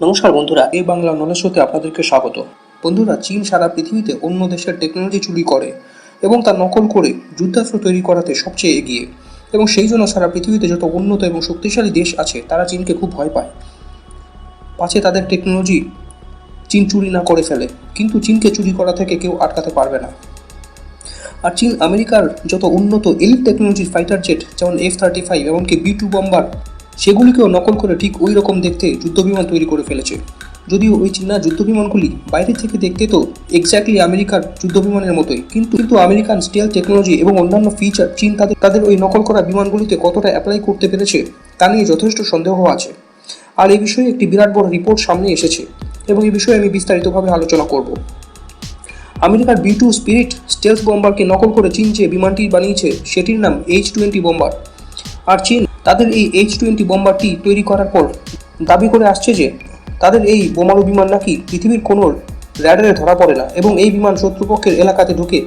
নমস্কার বন্ধুরা, এই বাংলা নলেজ শোতে আপনাদেরকে স্বাগত। বন্ধুরা, চীন সারা পৃথিবীতে অন্য দেশের টেকনোলজি চুরি করে এবং তা নকল করে যুদ্ধাস্ত্র তৈরি করাতে সবচেয়ে এগিয়ে। এবং সেই জন্য সারা পৃথিবীতে যত উন্নত এবং শক্তিশালী দেশ আছে, তারা চীনকে খুব ভয় পায়। পাছে তাদের টেকনোলজি চীন চুরি না করে ফেলে, কিন্তু চীনকে চুরি করা থেকে কেউ আটকাতে পারবে না। আর চীন, আমেরিকার যত উন্নত এলিট টেকনোলজির ফাইটার জেট যেমন এফ থার্টি ফাইভ এমনকি বি টু বম্বার সেগুলিকেও নকল করে ঠিক ওই রকম দেখতে যুদ্ধবিমান তৈরি করে ফেলেছে। যদিও ওই চীনা যুদ্ধবিমানগুলি বাইরে থেকে দেখতে তো এক্স্যাক্টলি আমেরিকার যুদ্ধবিমানের মতোই, কিন্তু কিন্তু আমেরিকান স্টিল টেকনোলজি এবং অন্যান্য ফিচার চীন তাদের তাদের ওই নকল করা বিমানগুলিতে কতটা অ্যাপ্লাই করতে পেরেছে, তা নিয়ে যথেষ্ট সন্দেহ আছে। আর এই বিষয়ে একটি বিরাট বড় রিপোর্ট সামনে এসেছে, এবং এই বিষয়ে আমি বিস্তারিতভাবে আলোচনা করব। আমেরিকার বি টু স্পিরিট স্টেলস বোম্বারকে নকল করে চীন যে বিমানটি বানিয়েছে, সেটির নাম এইচ টোয়েন্টি বম্বার আর চীন তাদের এই এইচ টোয়েন্টি বম্বারটি তৈরি করার পর দাবি করে আসছে যে তাদের এই বোমারু বিমান নাকি পৃথিবীর কোনো র্যাডারে ধরা পড়ে না এবং এই বিমান শত্রুপক্ষের এলাকাতে ঢুকে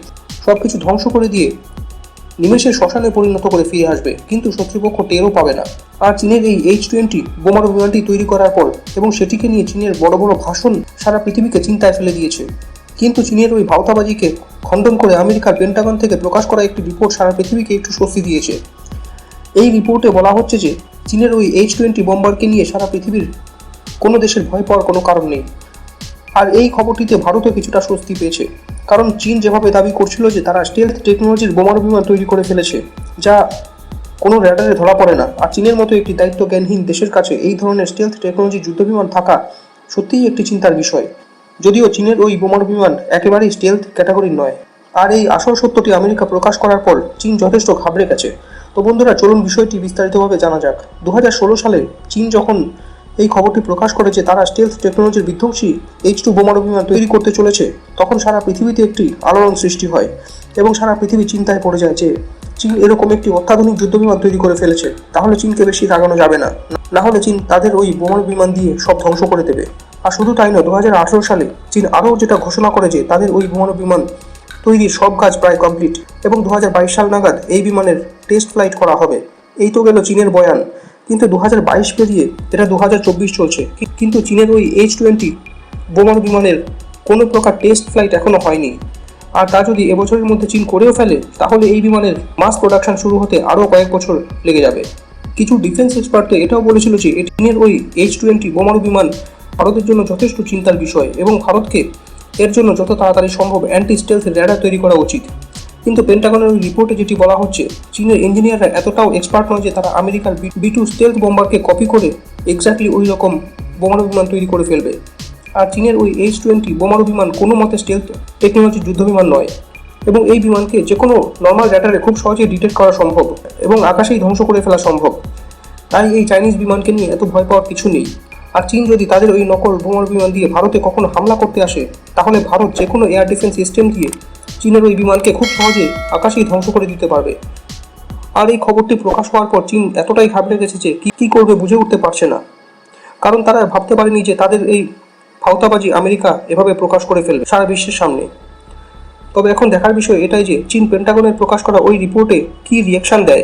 সব কিছু ধ্বংস করে দিয়ে নিমেষে শ্মশানে পরিণত করে ফিরে আসবে। কিন্তু শত্রুপক্ষ টেরও পাবে না। আর চীনের এই এইচ টোয়েন্টি বোমারু বিমানটি তৈরি করার পর এবং সেটিকে নিয়ে চীনের বড় বড় ভাষণ সারা পৃথিবীকে চিন্তায় ফেলে দিয়েছে। কিন্তু চীনের ওই ভাওতাবাজিকে খণ্ডন করে আমেরিকার পেন্টাগন থেকে প্রকাশ করা একটি রিপোর্ট সারা পৃথিবীকে একটু স্বস্তি দিয়েছে। এই রিপোর্টে বলা হচ্ছে যে, চীনের ওই এইচ টোয়েন্টি বম্বারকে নিয়ে সারা পৃথিবীর কোনো দেশের ভয় পাওয়ার কোনো কারণ নেই। আর এই খবরটিতে ভারতও কিছুটা স্বস্তি পেয়েছে। কারণ চীন যেভাবে দাবি করছিল যে তারা স্টেলথ টেকনোলজির বোমারু বিমান তৈরি করে ফেলেছে, যা কোনো র্যাডারে ধরা পড়ে না। আর চীনের মতো একটি দায়িত্ব জ্ঞানহীন দেশের কাছে এই ধরনের স্টেলথ টেকনোলজি যুদ্ধবিমান থাকা সত্যিই একটি চিন্তার বিষয়। যদিও চীনের ওই বোমারু বিমান একেবারেই স্টেলথ ক্যাটাগরির নয়। আর এই আসল সত্যটি আমেরিকা প্রকাশ করার পর চীন যথেষ্ট ঘাবড়ে গেছে। তো বন্ধুরা, চলুন বিষয়টি বিস্তারিতভাবে জানা যাক। দুহাজার ষোলো সালে চীন যখন এই খবরটি প্রকাশ করে যে তারা স্টেলস টেকনোলজির বিধ্বংসী এইচ টু বোমারু বিমান তৈরি করতে চলেছে। তখন সারা পৃথিবীতে একটি আলোড়ন সৃষ্টি হয় এবং সারা পৃথিবী চিন্তায় পড়ে যায় যে, চীন এরকম একটি অত্যাধুনিক যুদ্ধবিমান তৈরি করে ফেলেছে। তাহলে চীনকে বেশি লাগানো যাবে না। না হলে চীন তাদের ওই বোমারু বিমান দিয়ে সব ধ্বংস করে দেবে। আর শুধু তাই নয় দু সালে চীন আরও যেটা ঘোষণা করে যে, তাদের ওই বোমারু বিমান তৈরির সব কাজ প্রায় কমপ্লিট এবং দু হাজার বাইশ সাল নাগাদ এই বিমানের টেস্ট ফ্লাইট করা হবে। এই তো গেল চীনের বয়ান। কিন্তু দু হাজার বাইশ পেরিয়ে এটা দু হাজার চব্বিশ চলছে কিন্তু চীনের ওই এইচ টোয়েন্টি বোমারু বিমানের কোনো প্রকার টেস্ট ফ্লাইট এখনও হয়নি। আর তা যদি এবছরের মধ্যে চীন করেও ফেলে, তাহলে এই বিমানের মাস প্রোডাকশন শুরু হতে আরও কয়েক বছর লেগে যাবে। কিছু ডিফেন্স এক্সপার্ট এটাও বলেছিল যে চীনের ওই এইচ টোয়েন্টি বোমারু বিমান ভারতের জন্য যথেষ্ট চিন্তার বিষয় এবং ভারতকে এর জন্য যত তাড়াতাড়ি সম্ভব অ্যান্টি স্টেলথ র্যাডার তৈরি করা উচিত। কিন্তু পেন্টাগনের রিপোর্টে যেটি বলা হচ্ছে, চীনের ইঞ্জিনিয়াররা এতটাও এক্সপার্ট নয় যে তারা আমেরিকার বি টু স্টেলথ বোম্বারকে কপি করে এক্স্যাক্টলি ওই রকম বোমারু বিমান তৈরি করে ফেলবে। আর চীনের ওই এইচ টোয়েন্টি বোমারু বিমান কোনো মতে স্টেলথ টেকনোলজির যুদ্ধবিমান নয়। এবং এই বিমানকে যে কোনো নর্মাল র্যাডারে খুব সহজেই ডিটেক্ট করা সম্ভব এবং আকাশেই ধ্বংস করে ফেলা সম্ভব। তাই এই চাইনিজ বিমানকে নিয়ে এত ভয় পাওয়ার কিছু নেই। আর চীন যদি তাদের ওই নকল বোমার বিমান দিয়ে ভারতে কখনো হামলা করতে আসে, তাহলে ভারত যে কোনো এয়ার ডিফেন্স সিস্টেম দিয়ে চীনের ওই বিমানকে খুব সহজে আকাশেই ধ্বংস করে দিতে পারবে। আর এই খবরটি প্রকাশ হওয়ার পর চীন এতটাই ঘাবড়ে গেছে যে কী কী করবে বুঝে উঠতে পারছে না। কারণ তারা ভাবতে পারেনি যে তাদের এই ভাওতাবাজি আমেরিকা এভাবে প্রকাশ করে ফেলবে সারা বিশ্বের সামনে। তবে এখন দেখার বিষয় এটাই যে চীন পেন্টাগনের প্রকাশ করা ওই রিপোর্টে কী রিয়াকশন দেয়।